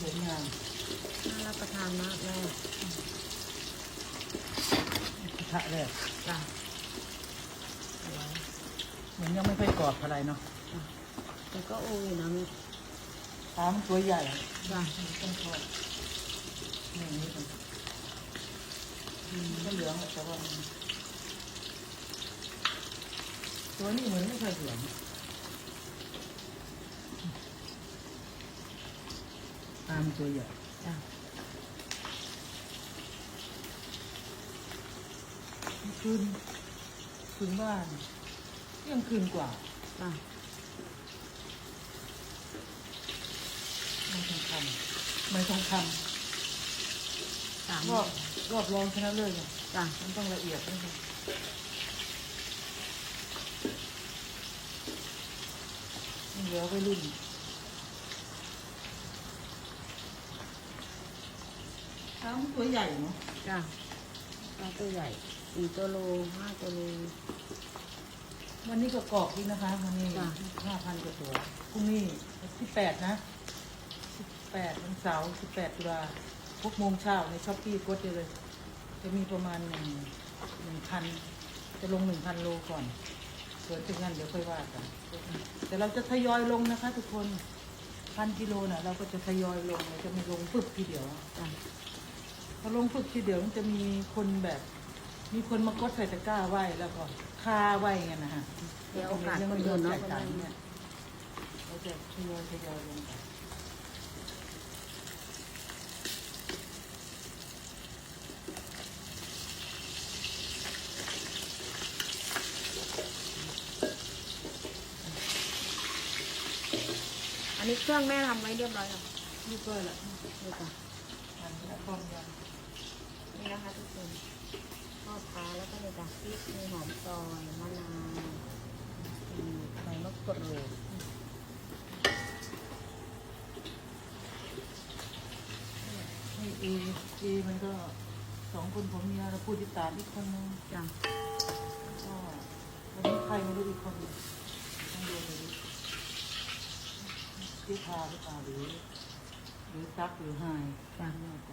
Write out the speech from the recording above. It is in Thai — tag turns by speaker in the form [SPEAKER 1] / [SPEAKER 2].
[SPEAKER 1] สวยงาม
[SPEAKER 2] น่ารับประทานมากแม่
[SPEAKER 1] กระทะแรก
[SPEAKER 2] จ้ะ
[SPEAKER 1] เหมือนยังไม่ค่อยกรอบเท่าไหรเนาะ
[SPEAKER 2] แต่ก็โอ้ยนะแม่
[SPEAKER 1] ตามตัวใหญ่
[SPEAKER 2] จ้ะ
[SPEAKER 1] ต้องทอดนี่นี่มันก็เหลืองแหละแต่ว่ามันตัวนี้เหมือนไม่ค่อยเหลืองามตัวใหญ่
[SPEAKER 2] จ้ะ
[SPEAKER 1] คืนคืนบ้านเที่ยงคืนกว่า
[SPEAKER 2] จ้ะ
[SPEAKER 1] ไม่ทองคำไม่ทองค
[SPEAKER 2] สามำ
[SPEAKER 1] รอบรอบรองชนะเลิศเนี่ย
[SPEAKER 2] จ้ะ
[SPEAKER 1] มันต้องละเอียดนิดนึงนี่เหลือไว้รุ่น ช้างตัวใหญ่เนาะ
[SPEAKER 2] จ้ะปลาตัวใหญ่สี่ตัวโลห้าตัวโล
[SPEAKER 1] วันนี้ก็กรอบอีกนะคะวันนี้
[SPEAKER 2] จ้ะ
[SPEAKER 1] ห้าพันกว่าตัวพรุ่งนี้ที่แปดนะสิบแปดวันเสาร์สิบแปดตุลาหกโมงเช้าในช้อปปี้กดได้เลย จะมีประมาณหนึ่งหนึ่งพันจะลงหนึ่งพันโลก่อนส่วนถึงนั้นเดี๋ยวค่อยว่ากัน แต่เราจะทยอยลงนะคะ ทุกคนพันกิโลน่ะเราก็จะทยอยลงเราจะไม่ลงปึ๊บทีเดียว
[SPEAKER 2] จ้ะ
[SPEAKER 1] พอลงปึ๊บทีเดียวมันจะมีคนแบบ มีคนมากดใส่ตะกร้าไว้แล้วก็คาไว้ไงนะฮะ
[SPEAKER 2] เดี๋ยวโอกาส
[SPEAKER 1] เรื่
[SPEAKER 2] คน
[SPEAKER 1] เงิ
[SPEAKER 2] อื่น
[SPEAKER 1] น
[SPEAKER 2] เนาะ
[SPEAKER 1] จ่าย
[SPEAKER 2] คน
[SPEAKER 1] ตัง
[SPEAKER 2] นั้น
[SPEAKER 1] ค์เนี่ยเราจะทยอยทยอยลงไป
[SPEAKER 2] อันนี้เครื่องแม่ทำไว้เรียบร้อยแล้ว
[SPEAKER 1] นี่ก็ละ
[SPEAKER 2] นี่จ้ะ
[SPEAKER 1] อันนี้ต้มย
[SPEAKER 2] นี่นะคะทุกคนทอดปลาแล้วก็เลยจ้ะพริกมีห อยมะนาวมีใบมะกรูดำ
[SPEAKER 1] นี่อเอมันก็สองคนผมเมียเราพูดติดตามอีกคนนึง
[SPEAKER 2] จ้ะ
[SPEAKER 1] ก็วันนี้ใครไม่รู้อีกคนนึงต้องดูเลยที่พาหรือเปล่าหรือหรือซักหรือไฮ
[SPEAKER 2] จ้ะ
[SPEAKER 1] ไม่แน่ใจ